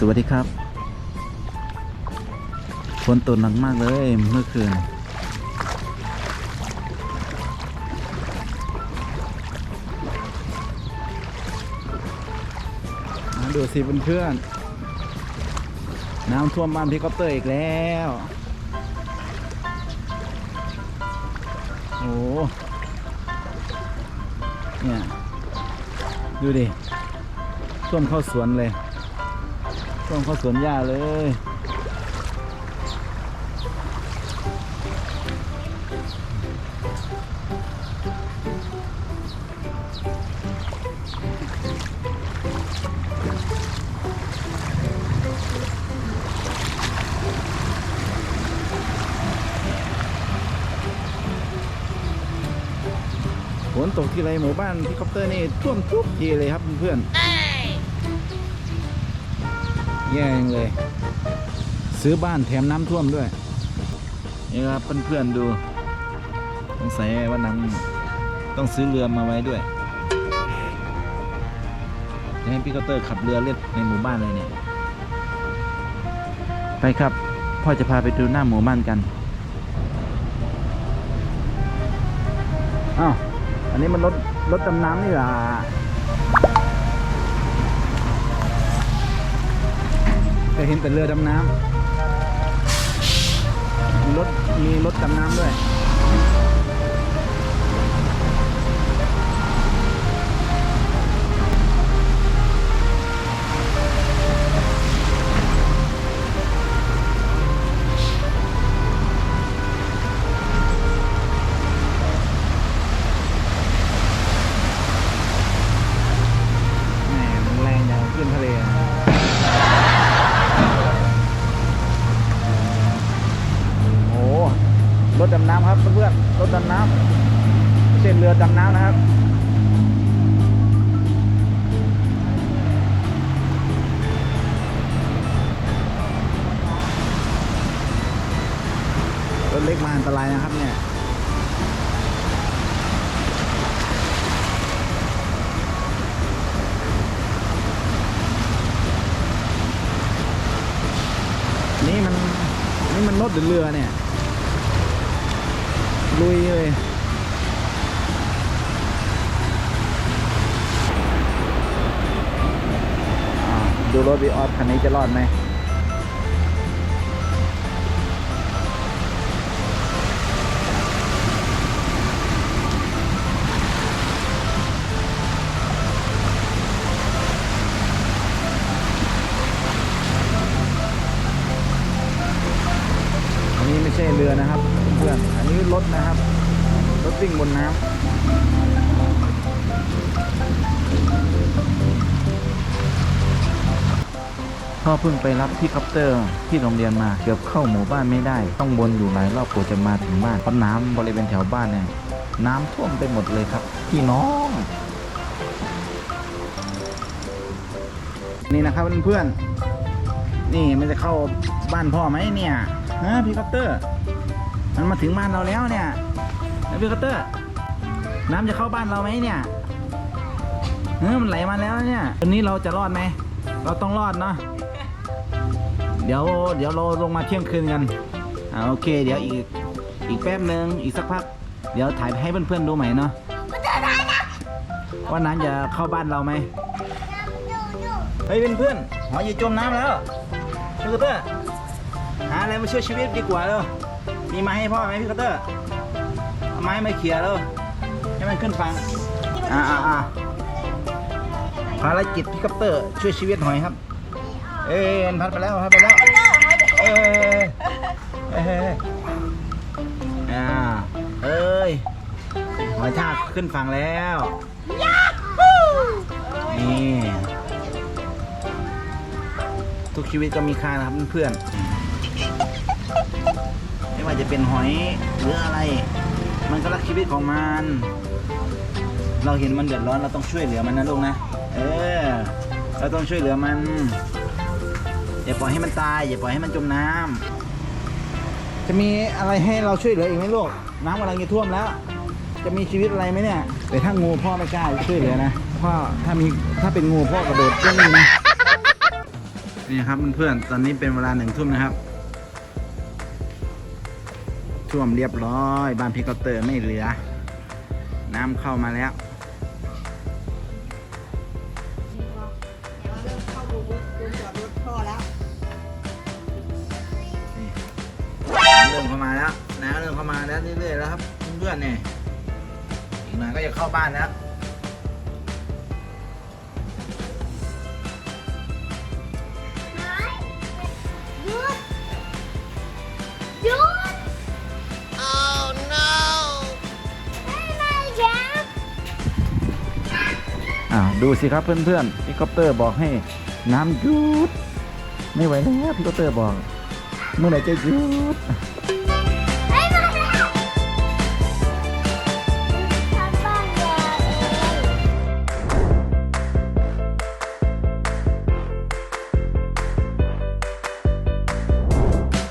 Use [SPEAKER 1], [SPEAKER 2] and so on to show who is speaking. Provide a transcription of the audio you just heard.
[SPEAKER 1] สวัสดีครับฝนตกหนักมากเลยเมื่อคืน มาดูสิเพื่อนๆน้ำท่วมบ้านพี่คอปเตอร์อีกแล้ว โอ้เนี่ย ดูดิท่วมเข้าสวนเลย ท่วมเข้าสวนหญ้าเลยฝนตกทีไรหมู่บ้านพี่คอปเตอร์นี่ท่วมทุกทีเลยครับเพื่อนๆ แย่งเลย ซื้อบ้านแถมน้ำท่วมด้วย นี่ครับเพื่อนๆดูสงสัยวันนั้นต้องซื้อเรือมาไว้ด้วยจะให้พี่คอปเตอร์ขับเรือเล่นในหมู่บ้านเลยเนี่ย ไปครับ พ่อจะพาไปดูหน้าหมู่บ้านกันอ้าวอันนี้มันรถรถดำน้ำนี่หว่า เคยเห็นแต่เรือดำน้ำมีรถมีรถดำน้ำด้วย ถดำน้ำไม่ใช่เรือดำน้ำนะครับรถเล็กมาอันตรายนะครับเนี่ยนี่มันนี่มันรถหรือเรือเนี่ย ลุยเลยดูรถวีออสคันนี้จะรอดไหมอันนี้ไม่ใช่เรือนะครับ พื่อนอันนี้รถนะครับ รถวิ่งบนน้ำพ่อเพิ่งไปรับพี่คอปเตอร์ที่โรงเรียนมาเกือบเข้าหมู่บ้านไม่ได้ ต้องวนอยู่หลายรอบกว่าจะมาถึงบ้านเพราะน้ำบริเวณแถวบ้านเนี่ยน้ำท่วมไปหมดเลยครับพี่น้องนี่นะครับเพื่อนๆนี่มันจะเข้าบ้านพ่อไหมเนี่ยฮะพี่คอปเตอร์ มันมาถึงบ้านเราแล้วเนี่ยนะพี่คอปเตอร์ น้ำจะเข้าบ้านเราไหมเนี่ยเออมันไหลมาแล้วเนี่ยวันนี้เราจะรอดไหม เราต้องรอดเนาะ เดี๋ยวเดี๋ยวเราลงมาเที่ยงคืนกัน อ่าโอเค เดี๋ยวอีกอีกแป๊บหนึ่งอีกสักพัก เดี๋ยวถ่ายให้เพื่อนๆดูใหม่เนาะว่าน้ำจะเข้าบ้านเราไหมเฮ้ยเพื่อนๆหอยจะจมน้ำแล้วพี่กเตอร์หาอะไรมาช่วยชีวิตดีกว่าเลย มีไม้ให้พ่อไหมพี่กเตอร์เอาไม้มาเขี่ยเลยให้มันขึ้นฝั่งอ่าอ่าอ่าภารกิจพี่กัปเตอร์ช่วยชีวิตหอยครับ เอ้ยพัดไปแล้วพัดไปแล้วเอ้ยเอ้ยอ่าเอ้ยหอยทากขึ้นฝั่งแล้วนี่ทุกชีวิตก็มีค่านะครับเพื่อนๆ ว่าจะเป็นหอยหรืออะไร มันก็รักชีวิตของมัน เราเห็นมันเดือดร้อนเราต้องช่วยเหลือมันนะลูกนะ เออ เราต้องช่วยเหลือมัน อย่าปล่อยให้มันตาย อย่าปล่อยให้มันจมน้ำจะมีอะไรให้เราช่วยเหลืออีกไหมลูก น้ำกำลังจะท่วมแล้ว จะมีชีวิตอะไรไหมเนี่ย แต่ถ้างูพ่อไม่กล้าช่วยเหลือนะ พ่อถ้ามีถ้าเป็นงูพ่อกระโดดเรื่องนี้นะนี่ครับเพื่อนๆ ตอนนี้เป็นเวลาหนึ่งทุ่มนะครับ ท่วมเรียบร้อย บ้านพี่กเตอร์ไม่เหลือ น้ำเข้ามาแล้ว
[SPEAKER 2] เริ่มเข้าดูรถดูจอดรถพ่อแล้ว
[SPEAKER 1] น้ำเริ่มเข้ามาแล้วน้ำเริ่มเข้ามาแล้วเรื่อยๆแล้วครับเพื่อนๆเนี่ยอีกหน่อยก็จะเข้าบ้านแล้ว อ่าดูสิครับเพื่อนๆพี่กอปเตอร์บอกให้น้ำหยุด ไม่ไหวแล้วพี่กอปเตอร์บอก เมื่อไหร่จะหยุด